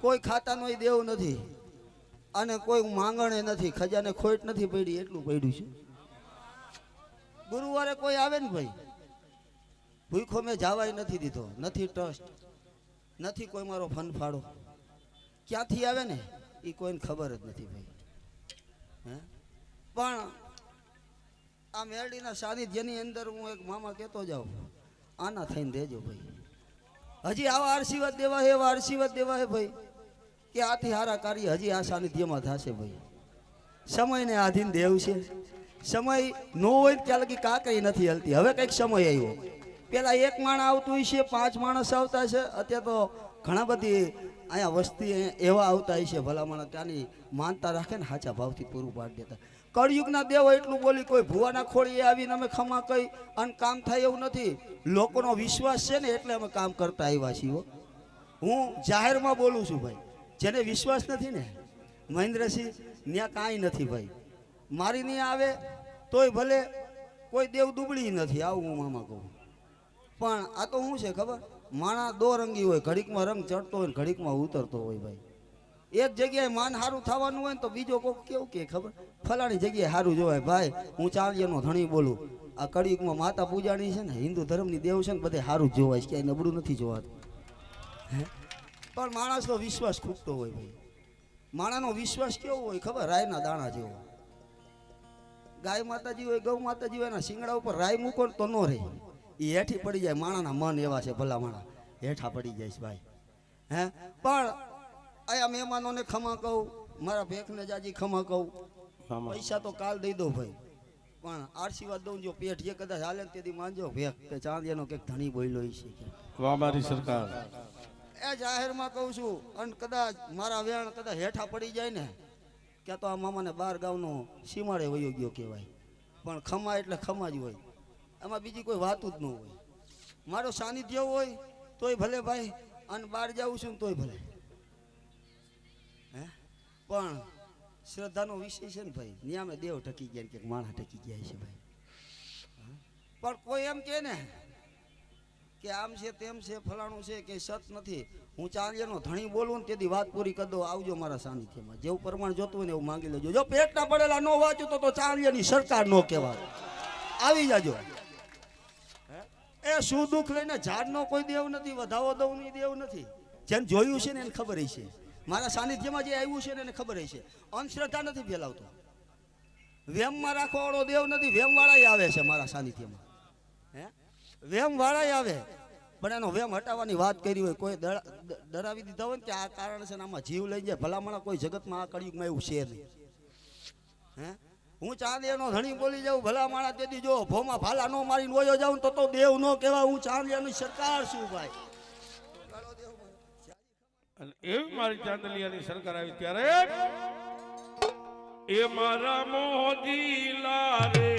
કોઈ ખાતાનો દેવ નથી. અને કોઈ માંગણે નથી. ખજાને ખોટ નથી પડી, એટલું પડ્યું છે. ગુરુવારે કોઈ આવે ને ભાઈ? ભૂખો મેં જવાય નથી દીધો. નથી ટ્રસ્ટ નથી કોઈ મારો ફનફાળો. ક્યાંથી આવે ને? એ કોઈને ખબર જ નથી ભાઈ. હે? પણ આ મેરડીના સાનિધ્યની અંદર હું એક મામા કહેતો જાઉં. આના થઈને દેજો ભાઈ. હજી આવા આશીર્વાદ દેવા હે, એવા આશીર્વાદ દેવા હે ભાઈ. કે આથી હારા કાર્ય હજી આ સાનિધ્યમાં થશે ભાઈ. સમયને આધીન દેવ છે. સમય નો હોય ત્યાં લગી કાંકરી નથી હલતી. હવે કંઈક સમય આવ્યો પેલા એક માણ આવતું છે, પાંચ માણસ આવતા છે. અત્યારે તો ઘણા બધી અહીંયા વસ્તી એવા આવતા છે ભલા માણસ ત્યાંની માનતા રાખે ને સાચા ભાવથી પૂરું પાડી દેતા. કળયુગના દેવો એટલું બોલી કોઈ ભુવાના ખોળીએ આવીને અમે ખમા કઈ અને કામ થાય એવું નથી. લોકોનો વિશ્વાસ છે ને એટલે અમે કામ કરતા આવ્યા છીએ હું જાહેરમાં બોલું છું ભાઈ. જેને વિશ્વાસ નથી ને, મહેન્દ્રસિંહ ત્યાં કાંઈ નથી ભાઈ. મારી નહીં આવે, તોય ભલે કોઈ દેવ દુબળી નથી, આવું હું મામા કહું. પણ આ તો શું છે ખબર? માણા દો રંગી હોય, ઘડીકમાં રંગ ચડતો હોય ઘડીકમાં ઉતરતો હોય ભાઈ. એક જગ્યાએ માન સારું થવાનું હોય ને તો બીજો કોઈ કેવું કે, ખબર? ફલાણી જગ્યાએ સારું જોવાય. ભાઈ, હું ચાંદિયાનો ધણી બોલું. આ કળિયુગમાં માતા પૂજાની છે ને, હિન્દુ ધર્મની દેવ છે ને, બધે સારું જ જોવાય છે, ક્યાંય નબળું નથી જોવાતું. હે? પણ માણસનો વિશ્વાસ ખૂટતો હોય ભાઈ. માણાનો વિશ્વાસ કેવો હોય ખબર? રાયના દાણા જેવો. ગાય માતાજી હોય ગૌ માતાજી હોય એના શિંગડા ઉપર રાય મૂકો તો ન રહે. એ હેઠી પડી જાય. માણાના મન એવા છે ભલા માણા હેઠા પડી જાય છે ભાઈ. હે? પણ અહીંયા મહેમાનોને ખમા કહું મારા ભેખને જાજી ખમા કહું. પૈસા તો કાલ દઈ દઉં ભાઈ. પણ આશીર્વાદ દઉં જો પેટ જે કદાચ હાલે તેથી માનજો ભેખ કે ચાંદિયાનો કંઈક ધણી બોલ્યો છે. વાહ મારી સરકાર. એ જાહેરમાં કહું છું, અને કદાચ મારા વેણ કદાચ હેઠા પડી જાય ને, ક્યાં તો આ મામાને બાર ગામનો સીમાડે વયો ગયો કહેવાય. પણ ખમા એટલે ખમા જ હોય. એમાં બીજી કોઈ વાતું જ ન હોય. મારો સાનિધ્ય હોય, તોય ભલે ભાઈ, અને બહાર જાઉં છું ને તોય ભલે. હે? પણ શ્રદ્ધાનો વિષય છે ને ભાઈ, નિયામે દેવ ટકી ગયા કે માણસ ટકી ગયા છે ભાઈ? પણ કોઈ એમ કે ને કે આમ છે તેમ છે, ફલાણું છે, કે સત નથી. હું ચાંદિયાનો ધણી બોલું ને તેથી વાત પૂરી કરી દો આવજો મારા સાનિધ્યમાં. જેવું પ્રમાણ જોતું હોય ને એવું માંગી લેજો. જો પેટના પડેલા ન વાંચો તો તો ચાંદિયાની સરકાર નો કહેવાય. આવી જાજો. એ શું દુઃખ લઈને ઝાડનો કોઈ દેવ નથી, વધાવો દવની દેવ નથી. જેને જોયું છે ને એને ખબર છે મારા સાનિધ્યમાં જે આવ્યું છે ને એને ખબર છે અંધશ્રદ્ધા નથી ફેલાવતો. વેમમાં રાખવાવાળો દેવ નથી વેમવાળા આવે છે મારા સાનિધ્યમાં. હે? વેમ વાળાય આવે. પણ એનો વેમ હટાવવાની વાત કરી હોય, કોઈ ડરાવી દીધા હોય ને કે આ કારણ છે આમાં જીવ લઈ જાય, ભલામણા કોઈ જગતમાં આ કળિયુગમાં એવું છે નહીં. હે? હું ચાંદિયાનો ધણી બોલી જાઉં ભલા માણા તેથી જો ભોમાં ભાલા ન મારીને વયો જાઉં તો તો દેવ નો કહેવાય, હું ચાંદિયાની સરકાર છું ભાઈ. અને એવી મારી ચાંદલિયાની સરકાર આવી ત્યારે, એ મારા મોદી લારે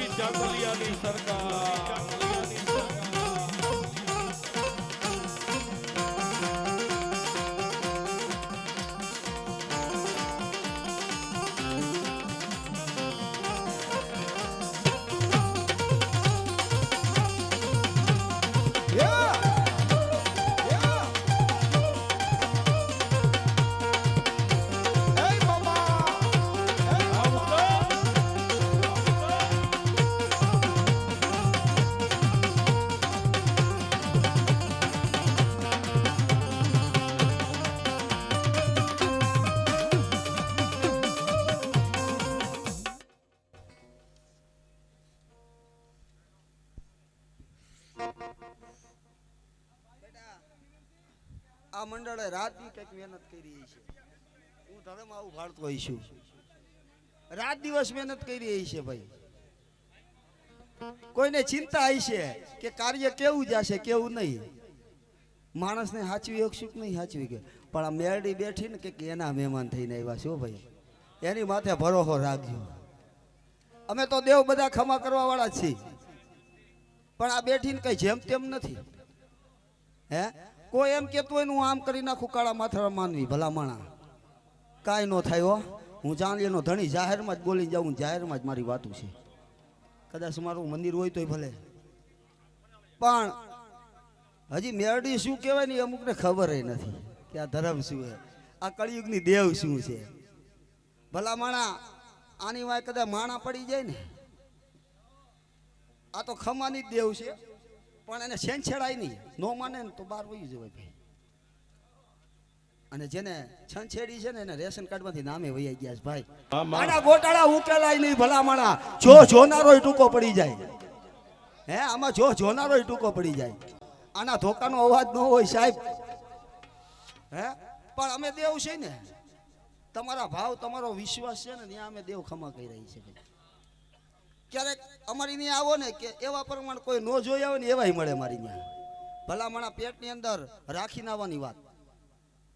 મારી ચાંદલિયાની સરકાર. આ મંડળે રાતની કંઈક મહેનત કરી છે. હું ધર્મ આવું ભાળતો હોય છું રાત દિવસ મહેનત કરી છે ભાઈ. કોઈને ચિંતા આવી છે કે કાર્ય કેવું જશે, કેવું નહીં. માણસને સાચવી શકશું નહીં સાચવી કે. પણ આ મેરડી બેઠી ને કે એના મહેમાન થઈને આવ્યા છો ભાઈ. એની માથે ભરોસો રાખજો. અમે તો દેવ બધા ખમા કરવા વાળા છીએ. પણ આ બેઠીને કઈ જેમ તેમ નથી. હે? કોઈ એમ કહેતું હોય હું આમ કરી નાખું, કાળા માથા માનવી ભલા માણા કાંઈ ન થાય હો. હું જાણી એનો ધણી જાહેરમાં જ બોલી જાઉં, જાહેરમાં જ મારી વાતું છે. કદાચ મારું મંદિર હોય તોય ભલે. પણ હજી મેરડી શું કહેવાય ને અમુકને ખબર નથી કે આ ધર્મ શું છે, આ કળિયુગની દેવ શું છે. ભલા માણા આની વાય કદાચ માણા પડી જાય ને. આ તો ખમાની દેવ છે. પણ એને છેંછેડાય નહીં. નો માને ને તો બહાર વહી જવાય ભાઈ. અને જેને છંછેડી છે ને એને રેશન કાર્ડમાંથી નામે વહી ગયા છે ભાઈ. આના ગોટાળા ઉકેલાય નહીં ભલા માણા જો જોનારોય ટૂંકો પડી જાય. હે આમાં જો જોનારોય ટૂંકો પડી જાય. આના ધોકાનો અવાજ ન હોય સાહેબ. હે પણ અમે દેવ છે ને. તમારા ભાવ તમારો વિશ્વાસ છે ને ત્યાં અમે દેવ ખમા કરી રહી છે ભાઈ. ક્યારેક અમારી ત્યાં આવો ને કે એવા પ્રમાણે કોઈ ન જોઈ આવે ને એવાય મળે મારી ત્યાં ભલામણા પેટની અંદર રાખીને આવવાની વાત.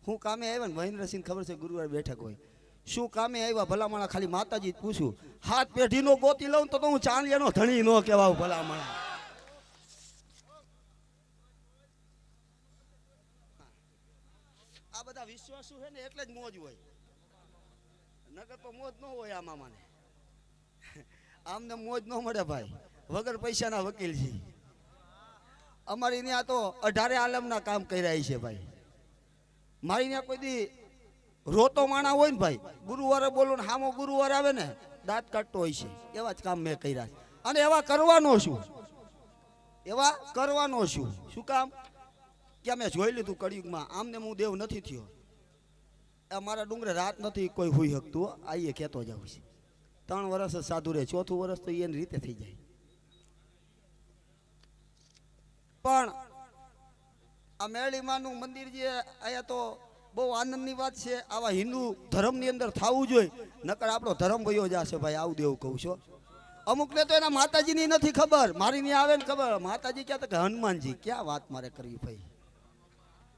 હું કામે આવ્યા ને મહેન્દ્રસિંહ ખબર છે ગુરુવાર બેઠક હોય. શું કામે આવ્યા? ભલામણા ખાલી માતાજી પૂછું હાથ પેઢીનો ગોતી લઉં તો તો હું ચાંદિયાનો ધણી નો કહેવાઉં ભલામણા. આ બધા વિશ્વાસુ છે ને એટલે જ મોજ હોય. નગર તો મોજ ન હોય આમાં મને આમને મોજ ન મળે ભાઈ. વગર પૈસાના વકીલ છે. અમારી ત્યાં તો અઢારે આલમના કામ કર્યા છે ભાઈ. મારી ત્યાં કોઈ દી રોતો માણા હોય ને ભાઈ, ગુરુવારે બોલું ને હામો ગુરુવાર આવે ને, દાંત કાઢતો હોય છે. એવા જ કામ મેં કર્યા અને એવા કરવાનો છું. એવા કરવાનો છું. શું કામ? કે મેં જોઈ લીધું કળિયુગમાં, આમને હું દેવ નથી થયો. મારા ડુંગરે રાત નથી કોઈ હોઈ શકતું, આઈએ કહેતો જાઉં છે. ત્રણ વર્ષ જ સાધુ રહે, ચોથું વર્ષ તો એની રીતે થઈ જાય. પણ આ મેળીમાનું મંદિર જે અહીંયા તો બહુ આનંદની વાત છે, આવા હિન્દુ ધર્મની અંદર થવું જોઈએ. નકર આપણો ધર્મ વયો જશે ભાઈ, આવું દેવું કહું છો. અમુકને તો એના માતાજીની નથી ખબર, મારી ની આવે ને ખબર. માતાજી ક્યાં તો હનુમાનજી, ક્યાં વાત મારે કરવી ભાઈ?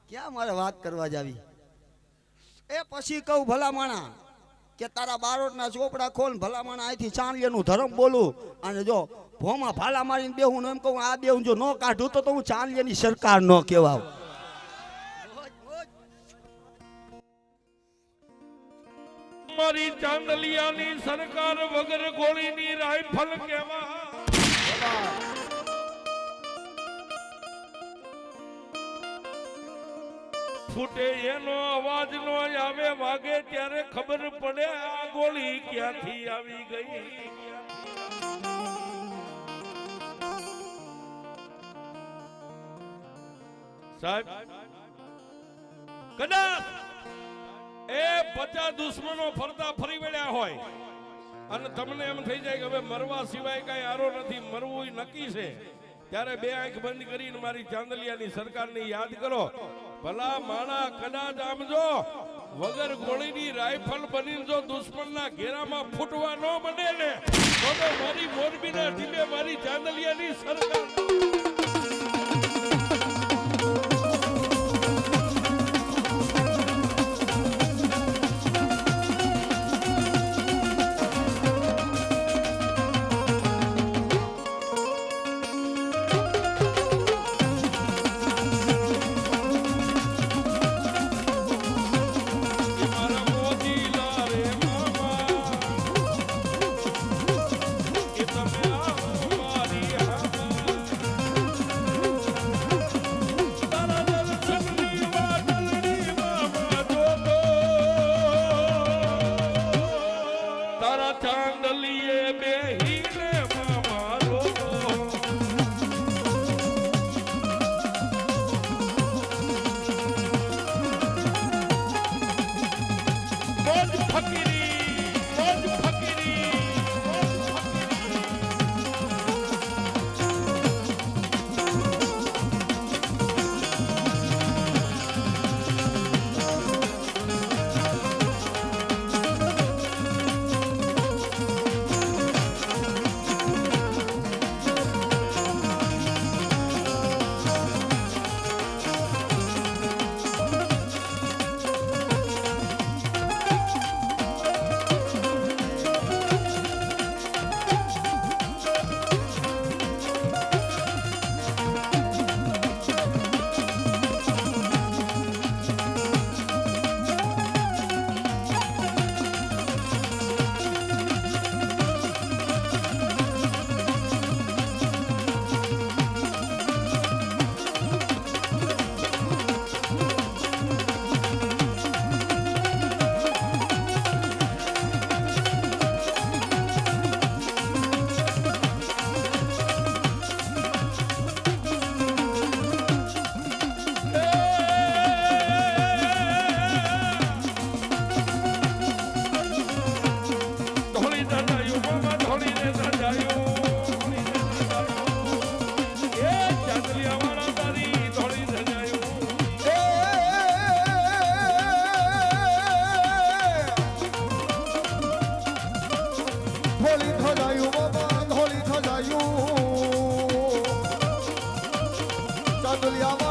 ક્યાં મારે વાત કરવા જાવી? એ પછી કહું, ભલા માણા કે તારા બારોટના ચોપડા ખોલ ભલામણ ભલા માણા અહીંથી ચાંદલિયાનું ધર્મ બોલું. અને જો ભોમાં ભાલા મારીને બેહું એમ કહું, આ દેવું જો ન કાઢું તો હું ચાંદલિયાની સરકાર ન કહેવાવ મારી ચાંદલિયાની સરકાર વગર ગોળીની રાઇફલ કેવા ફૂટે એનો અવાજ નો આવે, વાગે ત્યારે ખબર પડે આ ગોળી ક્યાંથી આવી ગઈ. સાહેબ, કદાચ એ પચાસ દુશ્મનો ફરતા ફરી વળ્યા હોય, અને તમને એમ થઈ જાય કે હવે મરવા સિવાય કઈ આરો નથી, મરવું નક્કી છે. ત્યારે બે આંખ બંધ કરીને મારી ચાંદલિયાની સરકારને યાદ કરો. ભલા માણા કદાચ આમ જો વગર ગોળીની રાઇફલ બની જો દુશ્મનના ઘેરામાં ફૂટવા ન બને ને તો મારી મોરબીના ઢીલે મારી ચાંદલિયાની સરકાર. Hakiri. বলিয়া